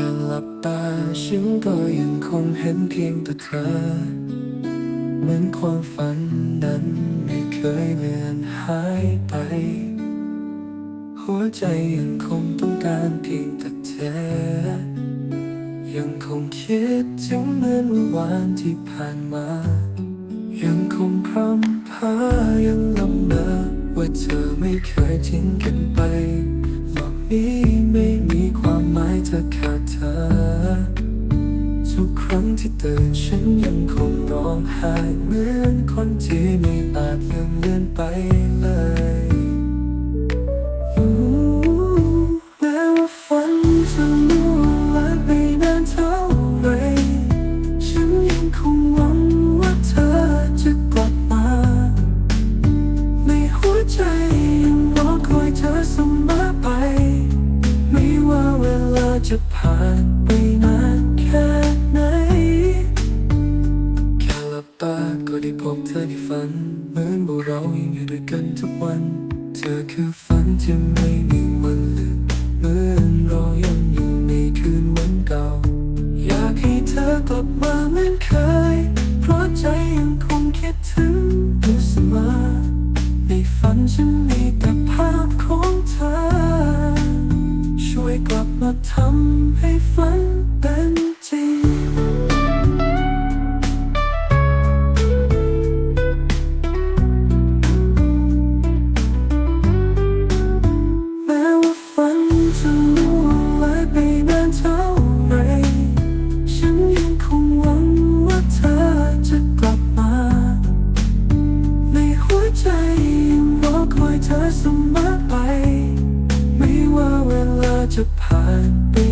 ค่หลับตาฉันก็ยังคงเห็นเพียงแต่เธอ เหมือนความฝันนั้นไม่เคยเลือนหายไป หัวใจยังคงต้องการเพียงแต่เธอ ยังคงคิดถึงเหมือนเมื่อวานที่ผ่านมา ยังคงพร่ำพายังลำเนอว่าเธอไม่เคยทิ้งกันไป ครั้งที่ตื่นฉันยังคงร้องไห้เหมือนคนที่ไม่อาจลืมเลือนไปเลยแม้ว่าฝันจะล่วงลยไปนานเท่าไรฉันยังคงหวังว่าเธอจะกลับมา ในหัวใจยังรอคอยเธอเสมอไป ไม่ว่าเวลาจะผ่านไป เธอในฝัน เหมือนว่าเรายังอยู่ด้วยกันทุกวัน เธอคือฝันที่ไม่มีวันลืมเหมือนเรายังอยู่ในคืนวันเก่า อยากให้เธอกลับมาเหมือนเคย เพราะใจยังคงคิดถึงอยู่เสมอในฝันฉันมีแต่ จะผ่านไป